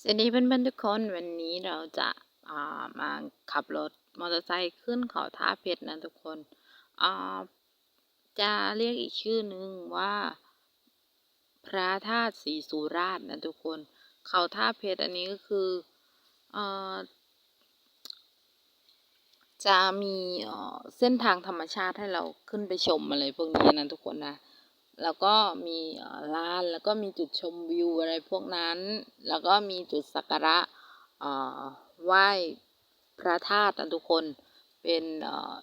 สวัสดีเพื่อนๆทุกคนวันนี้เราจะามาขับรถมอเตอร์ไซค์ขึ้นเขาท่าเพชรนะทุกคนจะเรียกอีกชื่อหนึ่งว่า พระธาตุศรีสุราษฎร์นะทุกคน เขาท่าเพชรอันนี้ก็คืออจะมีเส้นทางธรรมชาติให้เราขึ้นไปชมอะไรพวกนี้นะทุกคนนะ แล้วก็มีเอ่อลานแล้วก็มีจุดชมวิวอะไรพวกนั้น แล้วก็มีจุดสักการะอ่อไหว้พระธาตุนะทุกคนเป็นอ่อ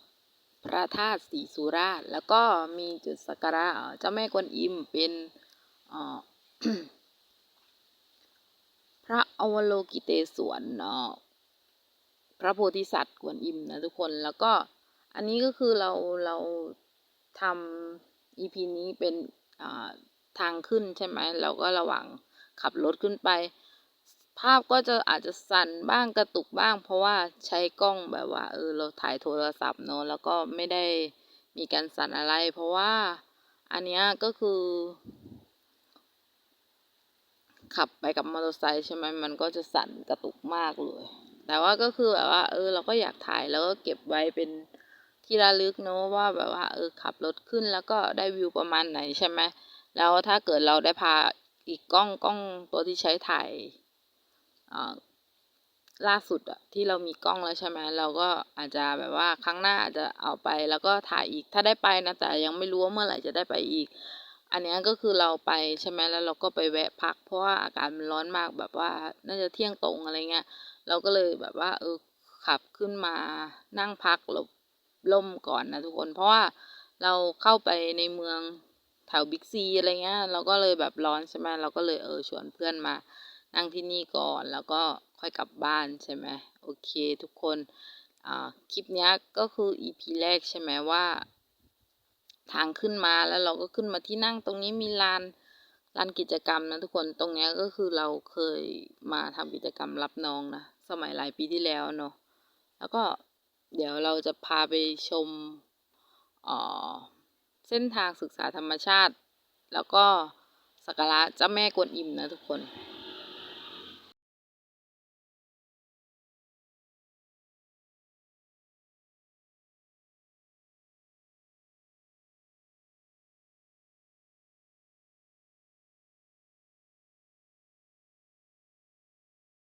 พระธาตุศรีสุราษฎร์แล้วก็มีจุดสักการะเจ้าแม่กวนอิมเป็นอ่อพระอวโลกิเตศวรเนาพระโพธิสัตว์กวนอิมนะทุกคนแล้วก็อันนี้ก็คือเราเราทำ EP นี้เป็นทางขึ้นใช่ไหมเราก็ระว่างขับรถขึ้นไป ภาพก็จะอาจจะสั่นบ้างกระตุกบ้าง เพราะว่าใช้กล้องแบบว่าเออเราถ่ายโทรศัพท์เนอะแล้วก็ไม่ได้มีการสั่นอะไร เพราะว่าอันนี้ก็คือ ขับไปกับมอเตอร์ไซค์ใช่ไหมมันก็จะสั่นกระตุกมากเลย แต่ว่าก็คือแบบว่าเออเราก็อยากถ่ายแล้วก็เก็บไว้เป็น ที่ระลึกเนอะว่าแบบว่าเออขับรถขึ้นแล้วก็ได้วิวประมาณไหนใช่ไหมแล้วถ้าเกิดเราได้พาอีกกล้องกล้องตัวที่ใช้ถ่ายอ่าล่าสุดอะที่เรามีกล้องแล้วใช่ไหมเราก็อาจจะแบบว่าครั้งหน้าอาจจะเอาไปแล้วก็ถ่ายอีกถ้าได้ไปนะแต่ยังไม่รู้ว่าเมื่อไหร่จะได้ไปอีก อันเนี้ยก็คือเราไปใช่ไหมแล้วเราก็ไปแวะพัก เพราะว่าอากาศมันร้อนมากแบบว่าน่าจะเที่ยงตรงอะไรเงี้ยเราก็เลยแบบว่าเออขับขึ้นมานั่งพักหลบ ล่มก่อนนะทุกคน เพราะว่าเราเข้าไปในเมืองแถวบิ๊กซีอะไรเงี้ย เราก็เลยแบบร้อนใช่ไหมเราก็เลยเออชวนเพื่อนมานั่งที่นี่ก่อนแล้วก็ค่อยกลับบ้านใช่ไหมโอเคทุกคนอ่าคลิปนี้ก็คือ EP แรกใช่ไหมว่า ทางขึ้นมาแล้วเราก็ขึ้นมาที่นั่งตรงนี้มีลานลานกิจกรรมนะทุกคนตรงเนี้ยก็คือเราเคยมาทำกิจกรรมรับน้องนะสมัยหลายปีที่แล้วเนาะแล้วก็ เดี๋ยวเราจะพาไปชมเอ่อเส้นทางศึกษาธรรมชาติ แล้วก็สักการะเจ้าแม่กวนอิมนะทุกคน